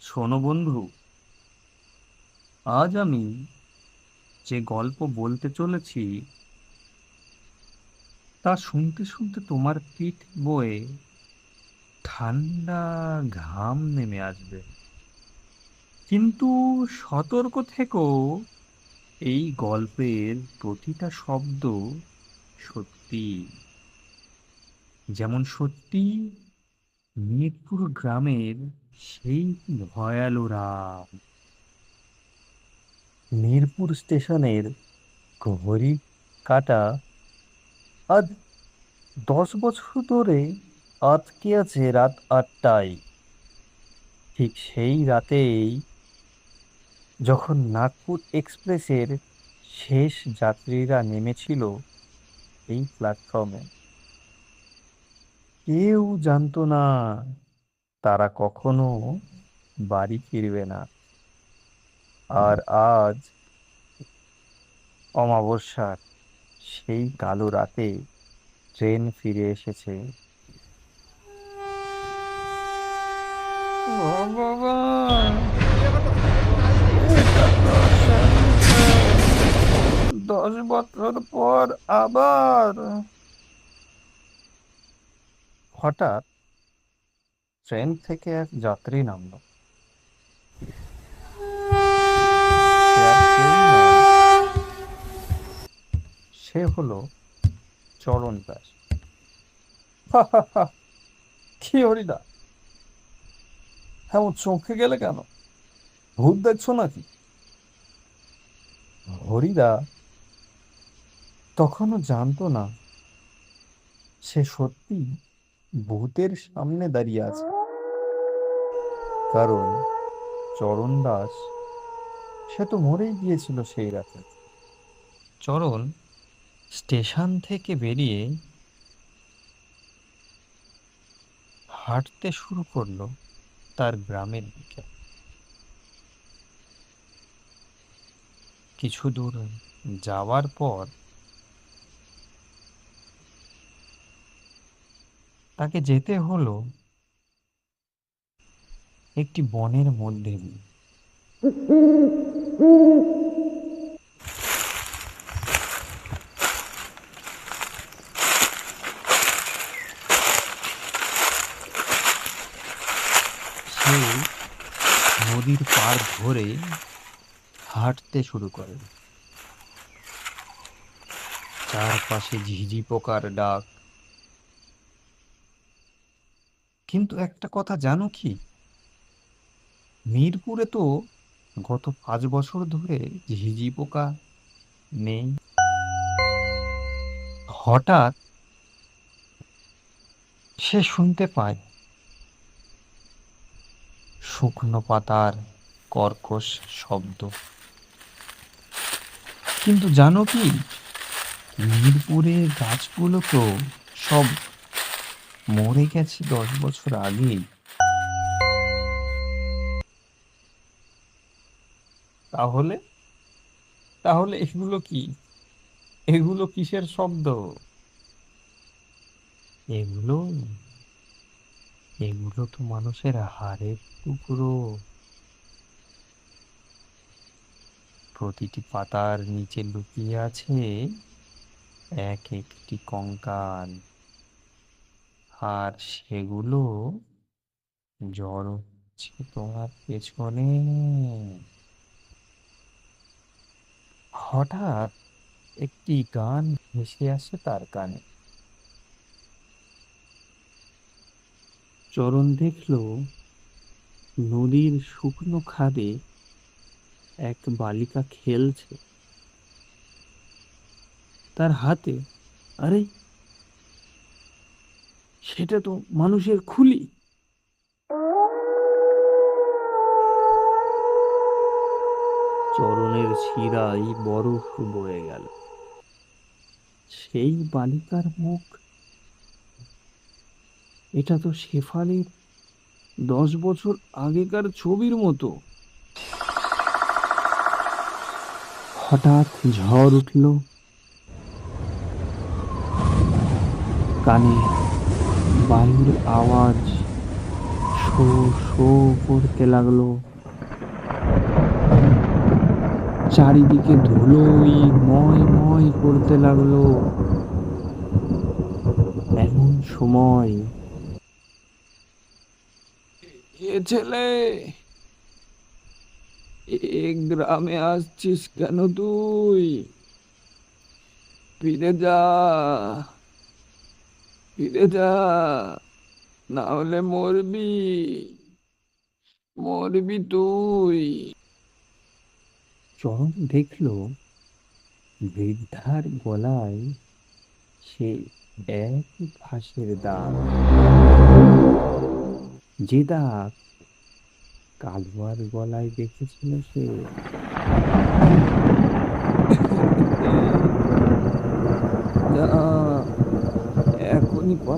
শোনো বন্ধু, আজ আমি যে গল্প বলতে চলেছি, তা শুনতে শুনতে তোমার পিঠ বয়ে ঠান্ডা ঘাম নেমে আসবে। কিন্তু সতর্ক থেকো, এই গল্পের প্রতিটা শব্দ সত্যি। যেমন সত্যি মিরপুর গ্রামের সেই ভয়ালো রাত মিরপুর স্টেশনের ঘড়ি কাটা আজ দশ বছর ধরে আটকে আছে রাত আটটায়। ঠিক সেই রাতেই যখন নাগপুর এক্সপ্রেসের শেষ যাত্রীরা নেমেছিল এই প্ল্যাটফর্মে কেউ জানতো না তারা কখনো বাড়ি ফিরবে না। আর আজ অমাবস্যার সেই কালো রাতে ট্রেন ফিরে এসেছে। দশ বছর পর আবার হঠাৎ ট্রেন থেকে এক যাত্রী নামলো। সে হলো চরণ দাস। কি হরিদা? এমন চমকে গেলে কেন? ভূত দেখছ নাকি? হরিদা তখনও জানতো না সে সত্যি ভূতের সামনে দাঁড়িয়ে আছে। কারণ চরণ দাস, সে তো মরেই গিয়েছিল সেই রাতে। চরণ স্টেশন থেকে বেরিয়ে হাঁটতে শুরু করল তার গ্রামের দিকে। কিছু দূর যাওয়ার পর তাকে যেতে হলো একটি বনের মধ্যে। সে নদীর পাড় ধরে হাঁটতে শুরু করে। চারপাশে ঝিঝি পোকার ডাক কিন্তু একটা কথা জানো কি? মিরপুরে তো গত পাঁচ বছর ধরে ঝিঝি পোকা নেই। হঠাৎ সে শুনতে পায়, শুকনো পাতার কর্কশ শব্দ। কিন্তু জানো কি? মিরপুরে গাছগুলো তো সব মরে গেছে দশ বছর আগেই। তাহলে? তাহলে এগুলো কি? এগুলো কিসের শব্দ? এগুলো? এগুলো তো মানুষের হাড়ের টুকরো। প্রতিটি পাতার নিচে লুকিয়ে আছে এক একটি কঙ্কাল। আর সেগুলো জড় হচ্ছে তোমার পেছনে। হঠাৎ একটি গান ভেসে আসে তার কানে। চরণ দেখল নদীর শুকনো খাদে এক বালিকা খেলছে। তার হাতে আরে সেটা তো মানুষের খুলি। চরণের শিরায় বরফ বয়ে গেল। সেই বালিকার মুখ। এটা তো শেফালির দশ বছর আগেকার ছবির মতো। হঠাৎ ঝড় উঠল। কানে বায়ুর আওয়াজ শো শো করতে লাগল। চারিদিকে ধুলোই ময় ময় করতে লাগল। এমন সময় এ ছেলে, এ গ্রামে আসছিস কেন তুই? ফিরে যা। ফিরে যা না হলে মরবি মরবি তুই চরণ দেখল বৃদ্ধার গলায় সে এক ফাঁসের দাগ। যে দাগ কালুয়ার গলায় দেখেছিল সে। যা не понял.